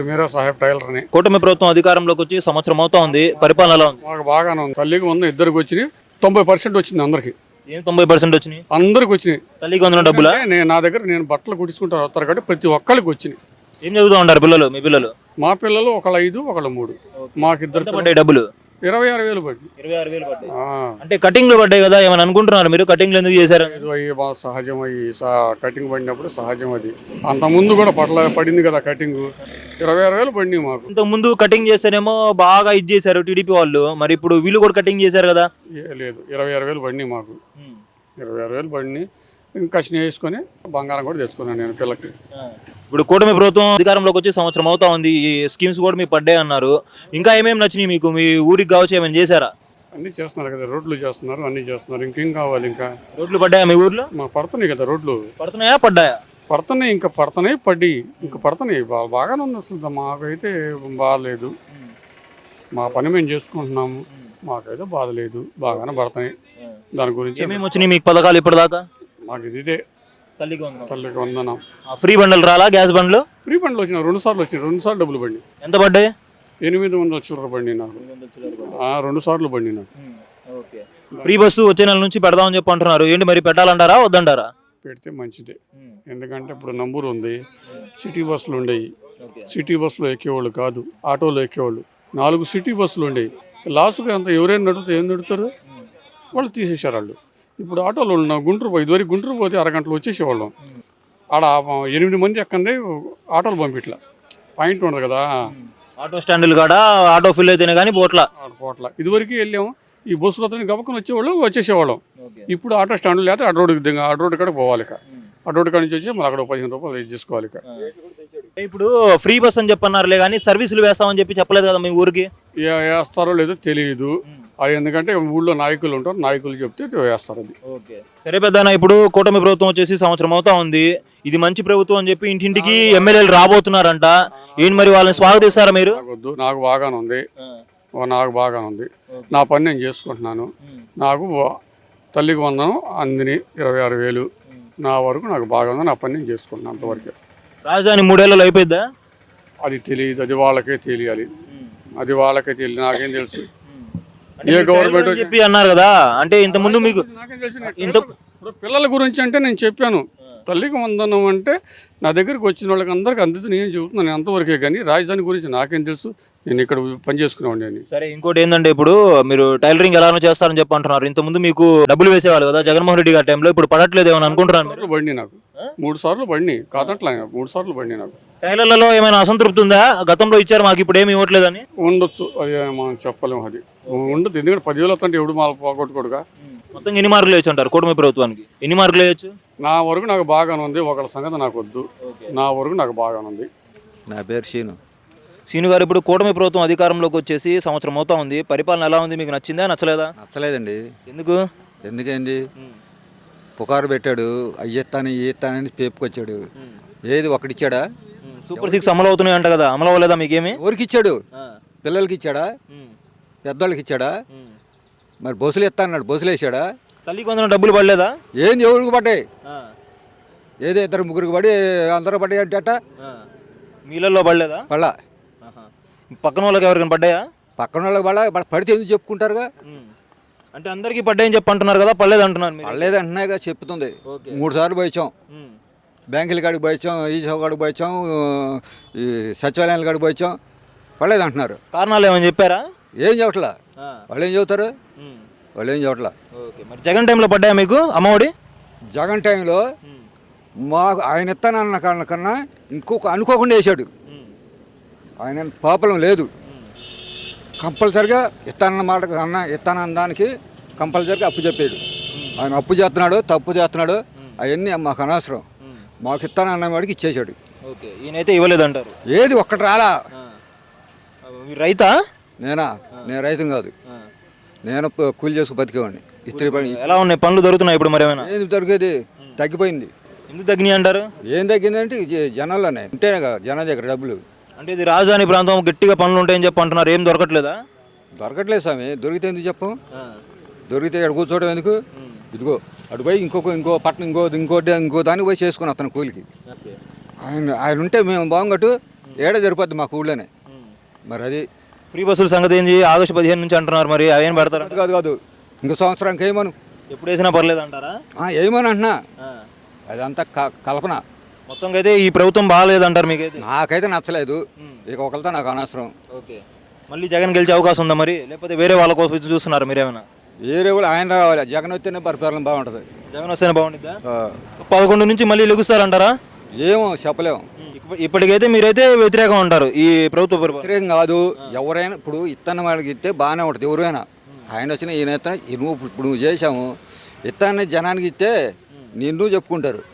మీరా సాహెబ్ టైలర్ని. కూటమి ప్రభుత్వం అధికారంలోకి వచ్చి సంవత్సరం అవుతా ఉంది. పరిపాలన ఎలా ఉంది? మాకు బాగానే ఉంది. తల్లికి వంద ఇద్దరికి వచ్చినాయి. తొంభై పర్సెంట్ వచ్చింది అందరికి. ఏం తొంభై పర్సెంట్ వచ్చినాయి? అందరికి వచ్చినాయి. తల్లికి వందన డబ్బులా? నేను నా దగ్గర నేను బట్టలు కుట్టించుకుంటా వస్తారు కాబట్టి ప్రతి ఒక్కరికి వచ్చినాయి. ఏం చదువుతూ ఉంటారు పిల్లలు మీ పిల్లలు? మా పిల్లలు ఒకళ్ళు ఐదు ఒకళ్ళు మూడు. మాకు ఇద్దరు డబ్బులు? ఇరవై ఆరు వేలు పడి ఇరవై ఆరు వేలు పడ్డాయి. అంటే కటింగ్లు పడ్డాయి కదా ఏమైనా అనుకుంటున్నారు మీరు? కటింగ్లు ఎందుకు చేశారు? అయ్యి బాగా సహజం అయ్యి కటింగ్ పడినప్పుడు సహజం అది. అంత ముందు కూడా పట్ల పడింది కదా కటింగ్. ఇరవై ఆరు వేలు పడినాయి మాకు. ఇంతకు ముందు కటింగ్ చేశారేమో బాగా ఇది చేశారు టీడీపీ వాళ్ళు. మరి ఇప్పుడు వీళ్ళు కూడా కటింగ్ చేశారు కదా? లేదు. ఇరవై ఆరు వేలు పడినాయి మాకు. ఇరవై ఆరు వేలు పడినాయి. ఇంకా వేసుకొని బంగారం కూడా తెచ్చుకున్నాను నేను పిల్లకి. ఇప్పుడు కూటమి ప్రభుత్వం అధికారంలోకి వచ్చి సంవత్సరం అవుతా ఉంది. ఈ స్కీమ్స్ కూడా మీకు పడ్డాయి అన్నారు. ఇంకా ఏమేమి నచ్చినాయి మీకు? మీ ఊరికి కావచ్చు ఏమైనా చేశారా? అన్నీ చేస్తున్నారు కదా రోడ్లు చేస్తున్నారు అన్నీ చేస్తున్నారు. ఇంకేం కావాలి ఇంకా? రోడ్లు పడ్డాయా మీ ఊర్లో? మాకు పడుతున్నాయి కదా రోడ్లు. పడుతున్నాయా పడ్డాయా? పడుతున్నాయి ఇంకా పడుతున్నాయి పడి ఇంకా పడుతున్నాయి. బాగానే ఉంది అసలు. మాకైతే బాగాలేదు మా పని మేము చేసుకుంటున్నాము. మాకైతే బాధ లేదు. బాగానే పడుతున్నాయి. దాని గురించి ఏమేమి వచ్చినాయి మీకు పథకాలు ఇప్పటిదాకా? మాకు ఇదే. తల్లికి వందనం. తల్లికి వందనం. ఆ, ఫ్రీ బండలు రాలా? గ్యాస్ బండ్లు? ఫ్రీ బండ్లు వచ్చిన రెండు సార్లు వచ్చినాయి. రెండు సార్లు డబ్బులు పడి ఎంత పడ్డాయి? ఎనిమిది వందల చిల్లర బండి నాకు. రెండు సార్లు బండి నాకు. ఫ్రీ బస్సు వచ్చే నెల నుంచి పెడదామని చెప్పి అంటున్నారు. ఏంటి మరి పెట్టాలంటారా? వద్దంటారా? పెడితే మంచిదే. ఎందుకంటే ఇప్పుడు నంబర్ ఉంది. సిటీ బస్సులు ఉండేవి. సిటీ బస్సులో ఎక్కేవాళ్ళు కాదు. ఆటోలో ఎక్కేవాళ్ళు. నాలుగు సిటీ బస్సులు ఉండేవి. లాస్ట్గా అంత ఎవరైనా నడుపుతారు ఏం నడుపుతారు? వాళ్ళు తీసేశారు వాళ్ళు. ఇప్పుడు ఆటోలో ఉన్న గుంటూరు పోయి ఇదివరకు గుంటూరు పోతే అరగంటలో వచ్చేసేవాళ్ళం. ఆడ ఎనిమిది మంది ఎక్కండి ఆటోలు పంపిట్లా. పాయింట్ ఉండదు కదా. ఆటో స్టాండ్లు కాడ ఆటో ఫిల్ అయితేనే కానీ పోట్ల. ఆడ పోట్ల. ఇదివరకు వెళ్ళాము ఈ బస్సులో అతను గబక్కన వచ్చేవాళ్ళు వచ్చేసేవాళ్ళం. ఇప్పుడు ఆటో స్టాండ్ లేకపోతే అటు రోడ్డుకి దిగ అటు రోడ్డు కాడ పోవాలి ఇక. అటు రోడ్డు కాడ నుంచి వచ్చి మళ్ళీ అక్కడ పదిహేను రూపాయలు ఇది చేసుకోవాలి ఇక. ఇప్పుడు ఫ్రీ బస్ అని చెప్పన్నారులే కానీ సర్వీసులు వేస్తామని చెప్పి చెప్పలేదు కదా మీ ఊరికి? వేస్తారో లేదో తెలియదు అది ఎందుకంటే ఊళ్ళో నాయకులు ఉంటారు నాయకులు చెప్తే వేస్తారు అది. సరే పెద్దనా ఇప్పుడు కూటమి ప్రభుత్వం వచ్చేసి సంవత్సరం అవుతా ఉంది. ఇది మంచి ప్రభుత్వం అని చెప్పి ఇంటింటికి ఎమ్మెల్యేలు రాబోతున్నారంట. ఏంటి మరి వాళ్ళని స్వాగతిస్తారా మీరు? నాకు వద్దు నాకు బాగానే ఉంది. నాకు బాగానే ఉంది. నా పని నేను చేసుకుంటున్నాను. నాకు తల్లికి వందనం అందిని ఇరవై ఆరు వేలు. నా వరకు నాకు బాగా ఉంది. నా పని నేను చేసుకుంటున్నాను అంతవరకే. రాజధాని మూడేళ్ళలో అయిపోయిద్దా? అది తెలియదు. అది వాళ్ళకే తెలియాలి. అది వాళ్ళకే తెలియదు నాకేం తెలుసు? ఏ గవర్నమెంట్ చెప్పి అన్నారు కదా అంటే ఇంత ముందు మీకు నేను ఇప్పుడు పిల్లల గురించి అంటే నేను చెప్పాను. తల్లికి వందనం అంటే నా దగ్గరికి వచ్చిన వాళ్ళకి అందరికి అందుతుంది నేను చెబుతున్నాను నేను అంతవరకే కానీ రాజధాని గురించి నాకేం తెలుసు నేను ఇక్కడ పని చేసుకునేవాడిని అని. సరే ఇంకోటి ఏంటంటే ఇప్పుడు మీరు టైలరింగ్ ఎలానో చేస్తారని చెప్పి అంటున్నారు. ఇంత ముందు మీకు డబ్బులు వేసేవాళ్ళు కదా జగన్మోహన్ రెడ్డి గారి టైంలో ఇప్పుడు పడట్లేదు ఏమని అనుకుంటున్నాను బండి నాకు. మూడు సార్లు బండి కాదట్లా మూడు సార్లు బండి నాకు. టైలర్లలో ఏమైనా అసంతృప్తి ఉందా గతంలో ఇచ్చారు మాకు ఇప్పుడు ఏమి ఇవ్వట్లేదని? ఉండొచ్చు. అది మనం చెప్పలేము అది. ఉండదు ఎందుకంటే పదివేలు వస్తుంటే ఎవడు మా పోగొట్టుకోడుగా? మొత్తం ఎన్ని మార్కులు వేయచ్చు అంటారు కూటమి ప్రభుత్వానికి? ఎన్ని మార్కులు వేయచ్చు? నా వరకు నాకు బాగానే ఉంది ఒకళ్ళ సంగతి నాకు వద్దు. నా వరకు నాకు బాగానే ఉంది. నా పేరు శీను సీను గారు ఇప్పుడు కూటమి ప్రభుత్వం అధికారంలోకి వచ్చేసి సంవత్సరం అవుతా ఉంది. పరిపాలన ఎలా ఉంది? మీకు నచ్చిందా? నచ్చలేదా? నచ్చలేదండి. ఎందుకు? ఎందుకండి పుకారు పెట్టాడు అయ్యెత్తాను ఇయ్యెత్తానని పేపుకొచ్చాడు. ఏది ఒకటిచ్చాడా సూపర్ సిక్స్ అమలు అవుతున్నాయి అంట కదా అమలు అవ్వలేదా మీకేమి? ఊరికి ఇచ్చాడు పిల్లలకి ఇచ్చాడా పెద్దోళ్ళకి ఇచ్చాడా మరి బొసులు ఎత్తా అన్నాడు బొసులు వేసాడా తల్లికి వందన డబ్బులు పడలేదా? ఏంది ఎవరికి పడ్డాయి? ఏదో ఇద్దరు ముగ్గురికి పడి అందరూ పడ్డాయి అంటే మీలల్లో పడలేదా? ఆహా. పక్కన వాళ్ళకి ఎవరికైనా పడ్డాయా? పక్కన వాళ్ళకి పడ- పడితే ఎందుకు చెప్పుకుంటారుగా? అంటే అందరికీ పడ్డాయని చెప్పి అంటున్నారు కదా పడలేదు అంటున్నారు మీరు. పడలేదు అంటున్నాయిగా చెప్తుంది. మూడు సార్లు పోయించాం. బ్యాంకుల కాడికి పోయించాం ఈ కాడికి పోయించాం ఈ సచివాలయాల కాడికి పోయించాం పడలేదు అంటున్నారు. కారణాలు ఏమని చెప్పారా? ఏం చెప్పట్లా. వాళ్ళు ఏం చెబుతారు. వాళ్ళు ఏం చెప్పట్లా? ఓకే. మరి జగన్ టైంలో పడ్డాయా మీకు అమ్మఒడి? జగన్ టైంలో మాకు ఆయన ఇస్తానన్న కన్నా ఇంకొక అనుకోకుండా వేసాడు. ఆయన పాపలం లేదు. కంపల్సరిగా ఇస్తానన్న మాట అన్న ఇస్తానన్న దానికి కంపల్సరిగా అప్పు చెప్పాడు ఆయన అప్పు చేస్తున్నాడు తప్పు చేస్తున్నాడు అవన్నీ మాకు అనవసరం. మాకు ఇస్తానన్న వాడికి ఇచ్చేసాడు ఓకే ఈయనైతే ఇవ్వలేదు అంటారు ఏది ఒక్కటి రాలా. రైతా? నేనా? నేను రైతు కాదు. నేను కూలి చేసుకు బతికేవాడిని. ఇస్త్రీ పని. ఎలా ఉన్నాయి? పనులు దొరుకుతున్నాయి ఇప్పుడు మరి ఏమైనా? ఏది దొరికేది? తగ్గిపోయింది. ఎందుకు తగ్గినాయి అంటారు? ఏం తగ్గిందంటే జనాల్లోనే ఉంటేనే కదా జనం దగ్గర డబ్బులు. అంటే ఇది రాజధాని ప్రాంతం గట్టిగా పనులు ఉంటాయని చెప్పి అంటున్నారు. ఏం దొరకట్లేదా? దొరకట్లేదు స్వామి. దొరికితే ఎందుకు చెప్పం? దొరికితే ఇక్కడ కూర్చోవడం ఎందుకు? ఇదిగో అటు పోయి ఇంకొక ఇంకో పట్టణం ఇంకో ఇంకో ఇంకో దానికి పోయి చేసుకుని అతను కూలికి. ఆయన ఆయన ఉంటే మేము బాగుంగట్టు ఏడ సరిపోద్ది మాకు ఊళ్ళోనే? మరి అది. ఫ్రీ బస్సుల సంగతి ఏంది? ఆగస్టు పదిహేను నుంచి అంటున్నారు మరి. అవేం పెడతారు? అది కాదు కాదు. ఇంకో సంవత్సరానికి వేయమను ఎప్పుడు వేసినా పర్లేదు అంటారా వేయమని అంటున్నా? అదంతా కల్పన. మొత్తంగా అయితే ఈ ప్రభుత్వం బాగాలేదంటారు మీకైతే? నాకైతే నచ్చలేదు. ఇక ఒకరితో నాకు అనవసరం. ఓకే. మళ్ళీ జగన్ గెలిచే అవకాశం ఉందా మరి? లేకపోతే వేరే వాళ్ళ కోసం చూస్తున్నారు మీరేమైనా? వేరే వాళ్ళు ఆయన రావాలి. జగన్ వస్తేనే పరిపాలన బాగుంటుంది. జగన్ వస్తేనే బాగుంటుందా పదకొండు నుంచి మళ్ళీ లెగుస్తారంటారా? ఏమో చెప్పలేము ఇప్ప- ఇప్పటికైతే మీరైతే వ్యతిరేకం ఉంటారు ఈ ప్రభుత్వ వ్యతిరేకం కాదు. ఎవరైనా ఇప్పుడు ఇత్తన్న వాళ్ళకి ఇస్తే బాగానే ఉంటుంది. ఎవరైనా. ఆయన వచ్చిన ఈయన ఇప్పుడు నువ్వు చేసాము ఇత్తాన్ని జనానికి ఇస్తే నిన్ను చెప్పుకుంటారు.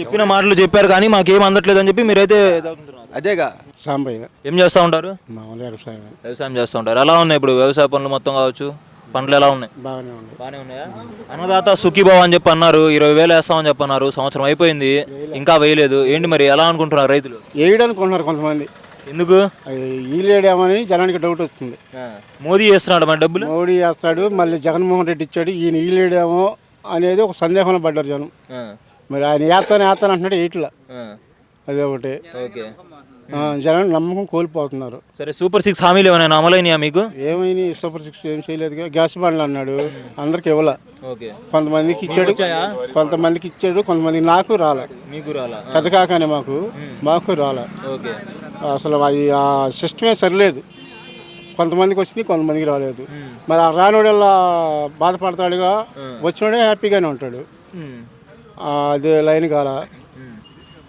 చెప్పిన మాటలు చెప్పారు కానీ మాకేం అందట్లేదు అని చెప్పి మీరైతే. అదేగా. సాంబయ్య. ఏం చేస్తూ ఉంటారు? మామూలు వ్యవసాయం వ్యవసాయం చేస్తూ ఉంటారు. ఎలా ఉన్నాయి ఇప్పుడు వ్యవసాయ పనులు మొత్తం కావచ్చు? పంటలు ఎలా ఉన్నాయి? బాగానే ఉంది బాగానే ఉన్నాయా? అన్నదాత సుఖీభావ అని చెప్పి అన్నారు ఇరవై వేలు వేస్తామని చెప్పి అన్నారు సంవత్సరం అయిపోయింది ఇంకా వేయలేదు. ఏంటి మరి ఎలా అనుకుంటున్నారు రైతులు? వేయడానికి కొంతమంది. ఎందుకు? ఈలేడేమని జనానికి డౌట్ వస్తుంది. మోదీ చేస్తున్నాడు మరి డబ్బులు? మోడీ వేస్తాడు మళ్ళీ జగన్మోహన్ రెడ్డి ఇచ్చాడు ఈయన ఈలేడేమో అనేది ఒక సందేహంలో పడ్డారు జనం. మరి ఆయన వేస్తాను వేస్తాను అంటున్నాడు ఎయిట్లా ఆ, అది ఒకటి. ఓకే. జనం నమ్మకం కోల్పోతున్నారు. సరే సూపర్ సిక్స్ హామీలు ఏమైనా అమలైనయా మీకు? ఏమైనా సూపర్ సిక్స్ ఏం చేయలేదు గ్యాస్ బండ్లు అన్నాడు. అందరికి ఇవ్వాల. కొంతమందికి ఇచ్చాడు. కొంతమందికి ఇచ్చాడు. కొంతమందికి నాకు రాలే. మీకు రాలా? పెద్ద కాకనే మాకు. మాకు రాలే. అసలు అది ఆ సిస్టమే సరిలేదు. కొంతమందికి వచ్చినాయి కొంతమందికి రాలేదు. మరి ఆ రానోడల్లా బాధపడతాడుగా? వచ్చినోడే హ్యాపీగానే ఉంటాడు. అదే లైన్ కాల.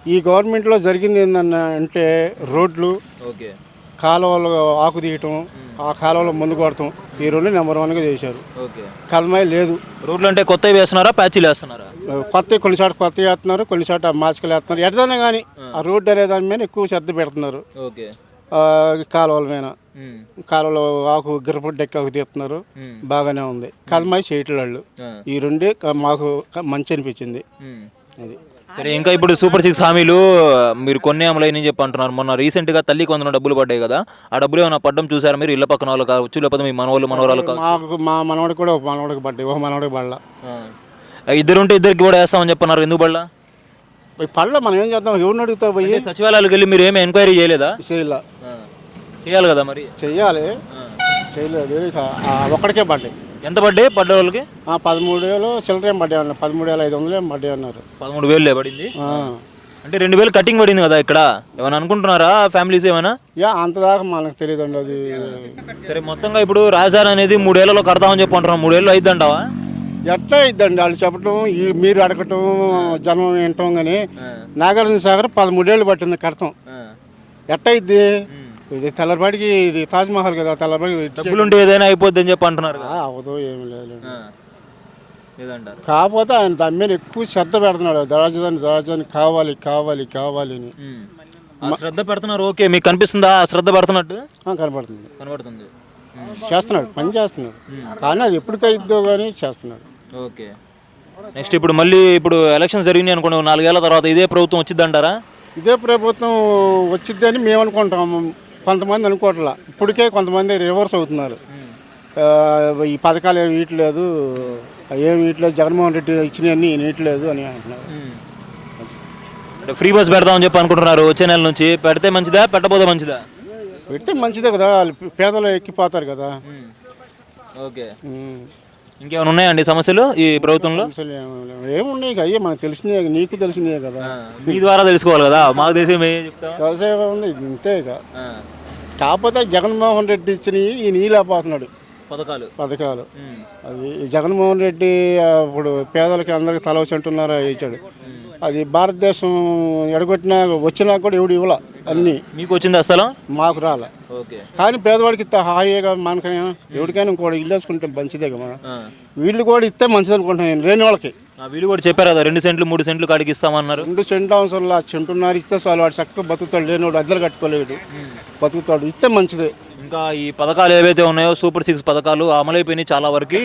ఈ గవర్నమెంట్లో జరిగింది ఏందన్న అంటే రోడ్లు కాలువలు ఆకు తీయటం ఆ కాలువలో ముందు కొడటం ఈ రెండు నెంబర్ వన్గా చేశారు. ఓకే. కలమాయి లేదు. రోడ్లు అంటే కొత్తవి వేస్తున్నారా ప్యాచీలు వేస్తున్నారా? కొత్త కొన్ని చోట కొత్త వేస్తున్నారు కొన్ని చోట మాస్కులు వేస్తున్నారు. ఎడదనే కానీ ఆ. రోడ్డు అనే దాని మీద ఎక్కువ శ్రద్ధ పెడుతున్నారు. కాలువల మీద. ఉమ్, కాలువలో ఆకు గిరపొడ్డు డెక్క ఆకు తీస్తున్నారు. బాగానే ఉంది. కలమాయి చేయట్లు ఆ, ఈ రెండే మాకు మంచి అనిపించింది. అది. సరే ఇంకా ఇప్పుడు సూపర్ సిక్స్ హామీలు మీరు కొన్ని అమలైనని చెప్పి అంటున్నారు. మొన్న రీసెంట్గా తల్లికి వందన డబ్బులు పడ్డాయి కదా. ఆ డబ్బులు ఏమైనా పడ్డం చూసారా మీరు? ఇళ్ళ పక్కన వాళ్ళు కావచ్చు లేకపోతే మీ మనవాళ్ళు మనవరాలు కావచ్చు? మాకు మా మనవడికి కూడా ఒక మనవడికి పడ్డాయి. ఒక మనవడికి పడలా. ఆ. ఇద్దరు ఉంటే ఇద్దరికి కూడా వేస్తామని చెప్పన్నారు. ఎందుకు పడలా? పళ్ళ మనం ఏం చేద్దాం? ఎవరిని అడుగుతా పోయి? సచివాలయాలకు వెళ్ళి మీరు ఏమి ఎంక్వైరీ చేయలేదా? చేయాల. చేయాలి కదా మరి? చెయ్యాలి. చేయలేదు. ఇక ఆ ఒక్కడికే పడ్డాయి. ఎంత పడ్డాయి? పడ్డ వాళ్ళకి? ఆ పదమూడు వేలు చిల్లరేం పడ్డాయి అన్నారు. పదమూడు వేల ఐదు వందలు ఏం పడ్డాయి అన్నారు. పదమూడు వేలు పడింది. అంటే రెండు వేలు కటింగ్ పడింది కదా ఇక్కడ? ఏమైనా అనుకుంటున్నారా ఫ్యామిలీస్ ఏమైనా? యా అంత దాకా మనకు తెలియదండి అది. సరే మొత్తంగా ఇప్పుడు రాజధాని అనేది మూడేళ్ళలో కడతామని చెప్పి అంటున్నాం మూడేళ్ళు అయిద్దంటావా? ఎట్లా ఇద్దండి వాళ్ళు చెప్పటం ఈ మీరు అడగటం జనం వినటం కానీ నాగార్జున సాగర్ పదమూడేళ్ళు పట్టింది కడతాం. ఎట్ట ఇద్ది ఇది తెల్లబాడికి ఇది తాజ్మహల్ కదా తెల్లబాడికి డబ్బులు ఉంటే ఏదైనా అయిపోద్ది అని చెప్పి అంటున్నారు కదా. అవదో ఏమి లేదు. ఆ. లేదంటారు కాకపోతే ఆయన దాని మీద ఎక్కువ శ్రద్ధ పెడుతున్నాడు. రాజధాని రాజధాని కావాలి కావాలి కావాలి అని. ఉమ్. ఆ శ్రద్ధ పెడుతున్నారు ఓకే. మీకు కనిపిస్తుందా ఆ శ్రద్ధ పెడుతున్నట్టు? ఆ, కనపడుతుంది. కనబడుతుంది ఉమ్. చేస్తున్నాడు పని చేస్తున్నాడు. కానీ అది ఎప్పటికైద్దో కానీ చేస్తున్నాడు. ఓకే. నెక్స్ట్ ఇప్పుడు మళ్ళీ ఇప్పుడు ఎలక్షన్ జరిగినాయి అనుకోండి ఓ నాలుగేళ్ళ తర్వాత ఇదే ప్రభుత్వం వచ్చిద్దంటారా? ఇదే ప్రభుత్వం వచ్చిద్ది అని మేము అనుకుంటాము కొంతమంది అనుకోవట్లా. ఇప్పటికే కొంతమంది రివర్స్ అవుతున్నారు. ఈ పథకాలు ఏమి ఇయట్లేదు ఏమి ఇయట్లేదు జగన్మోహన్ రెడ్డి ఇచ్చినవన్నీ ఇయట్లేదు అని అంటున్నారు. అంటే ఫ్రీ బస్ పెడదామని చెప్పి అనుకుంటున్నారు. వచ్చే నెల నుంచి పెడితే మంచిదా పెట్టబోతే మంచిదా? పెడితే మంచిదే కదా. వాళ్ళు పేదలు ఎక్కిపోతారు కదా. ఓకే. ఇంకేమైనా ఉన్నాయండి సమస్యలు ఈ ప్రభుత్వంలో? సమస్యలు ఏమున్నాయి ఇక? అయ్యే మనకు తెలిసినాయి నీకు తెలిసినాయి కదా. మీ ద్వారా తెలుసుకోవాలి కదా? మాకు తెలిసి మేము చెప్తాం? వ్యవసాయ ఉంది ఇంతే ఇక. ఆ. కాకపోతే జగన్మోహన్ రెడ్డి ఇచ్చినవి ఈ నీళ్ళపోతున్నాడు పథకాలు. పథకాలు. ఉమ్. అది జగన్మోహన్ రెడ్డి ఆ, ఇప్పుడు పేదలకి అందరికి తల సెంటున్నర ఇచ్చాడు. అది భారతదేశం ఎడగొట్టినా వచ్చినా కూడా ఎవడు ఇవ్వాల అన్నీ. మీకు వచ్చిందా స్థలం? మాకు రాలే. కానీ పేదవాడికి ఇస్తే హాయిగా మనకైనా ఎవరికైనా ఇంకోటి ఇల్లు వేసుకుంటే మంచిదే కదా ఆ. వీళ్ళు కూడా ఇస్తే మంచిది అనుకుంటున్నాను లేని వాళ్ళకి. ఆ, వీళ్ళు కూడా చెప్పారు కదా రెండు సెంట్లు మూడు సెంట్లు కాడికి ఇస్తామన్నారు. రెండు సెంటు అవసరంలా చెంటున్నర ఇస్తే చాలు వాడు చక్కగా బతుకుతాడు లేనివాడు అద్దెలు కట్టుకోలేడు. బతుకుతాడు ఇస్తే మంచిదే. ఇంకా ఈ పథకాలు ఏవైతే ఉన్నాయో సూపర్ సిక్స్ పథకాలు అమలైపోయినాయి చాలా వరకు.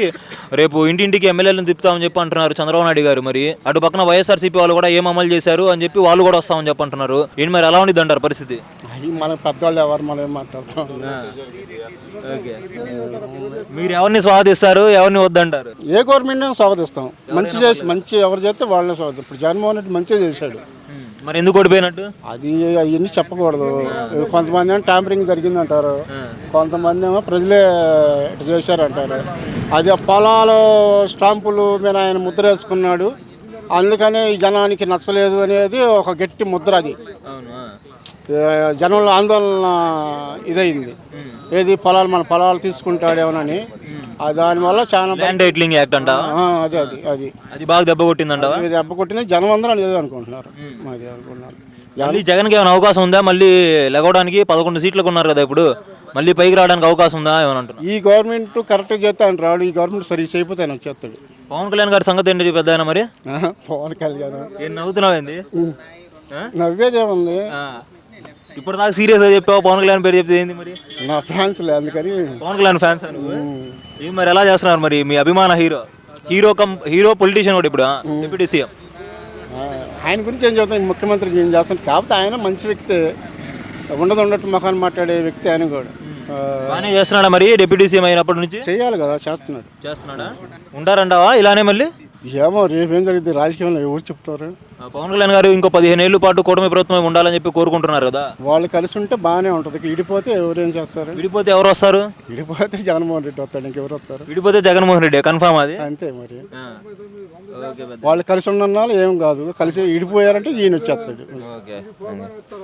రేపు ఇంటింటికి ఎమ్మెల్యేలను తిప్పుతామని చెప్పి అంటున్నారు చంద్రబాబు నాయుడు గారు మరి. అటు పక్కన వైఎస్ఆర్సీపీ వాళ్ళు కూడా ఏం అమలు చేశారు అని చెప్పి వాళ్ళు కూడా వస్తామని చెప్పి అంటున్నారు. ఏంటి మరి ఎలా ఉండిద్ది అంటారు పరిస్థితి? మన పెద్దవాళ్ళు ఎవరు మనం ఏం మాట్లాడతాం? ఓకే. మీరు ఎవరిని స్వాగతిస్తారు ఎవరిని వద్దంటారు? ఏ గవర్నమెంట్ స్వాగతిస్తాం. మంచి చేసి మంచి ఎవరు చేస్తే వాళ్ళనే స్వాగతం ఇప్పుడు జగన్మోహన్ రెడ్డి మంచిగా చేశాడు. మరి ఎందుకు ఓడిపోయినట్టు? అది అవన్నీ చెప్పకూడదు. కొంతమంది ఏమో ట్యాంపరింగ్ జరిగిందంటారు. కొంతమంది ఏమో ప్రజలే చేశారంటారు. అది పొలాలు స్టాంపులు మీద ఆయన ముద్ర వేసుకున్నాడు. అందుకనే ఈ జనానికి నచ్చలేదు అనేది ఒక గట్టి ముద్ర అది. జనంలో ఆందోళన ఇదయింది ఏది పొలాలు మన పొలాలు తీసుకుంటాడేమోనని. దానివల్ల చాలా ల్యాండ్ టైటిలింగ్ యాక్ట్ అంట అదే అది అది. అది బాగా దెబ్బ కొట్టిందంటవా? ఇది దెబ్బ కొట్టింది. జనం అందరూ అదే అనుకుంటున్నారు. అది అనుకున్నారు మళ్ళీ జగన్కి ఏమైనా అవకాశం ఉందా? మళ్ళీ లెగవడానికి పదకొండు సీట్లకు ఉన్నారు కదా ఇప్పుడు. మళ్ళీ పైకి రావడానికి అవకాశం ఉందా? ఏమని అంటున్నా. ఈ గవర్నమెంట్ కరెక్ట్గా చేస్తా అంటారు ఈ గవర్నమెంట్ సరిగ్గా చేయకపోతే ఆయన వచ్చేస్తాడు. పవన్ కళ్యాణ్ గారి సంగతి ఏంటి పెద్ద మరి? పవన్ కళ్యాణ్. ఏం నవ్వుతున్నావు ఏంది? నవ్వేదేముంది. ఇప్పుడు దాకా సీరియస్గా చెప్పావు పవన్ కళ్యాణ్ పేరు చెప్తే ఏంది మరి? నా ఫ్యాన్స్ లే అందుకని. పవన్ కళ్యాణ్ ఫ్యాన్స్ ఏం మరి ఎలా చేస్తున్నారు మరి? మీ అభిమాన hero. Hero cum hero politician కూడా ఇప్పుడు డిప్యూటీ సీఎం ఆయన గురించి ఏం చెప్తాను? ముఖ్యమంత్రికి ఏం చేస్తాను? కాకపోతే ఆయన మంచి వ్యక్తి. ఉండదు ఉండట్టు ముఖాన్ని మాట్లాడే వ్యక్తి ఆయన కూడా. బాగానే చేస్తున్నాడా మరి డిప్యూటీ సీఎం అయినప్పటి నుంచి? చేయాలి కదా చేస్తున్నాడు. చేస్తున్నాడా? ఉంటారంటావా ఇలానే మళ్ళీ? ఏమో రేపేం జరిగింది రాజకీయంలో ఎవరు చెప్తారు? పవన్ కళ్యాణ్ గారు ఇంకో పదిహేను ఏళ్ళ పాటు కూటమి ప్రభుత్వం ఉండాలని చెప్పి కోరుకుంటున్నారు కదా? వాళ్ళు కలిసి ఉంటే బాగానే ఉంటుంది. ఇడిపోతే ఎవరేం చేస్తారు? విడిపోతే ఎవరు వస్తారు? ఇడిపోతే జగన్మోహన్ రెడ్డి వస్తాడు ఇంకెవరు వస్తారు? విడిపోతే జగన్మోహన్ రెడ్డి కన్ఫామ్ అది? అంతే మరి. వాళ్ళు కలిసి ఉన్న ఏం కాదు. కలిసి ఇడిపోయారంటే ఈయన వచ్చేస్తాడు. ఓకే.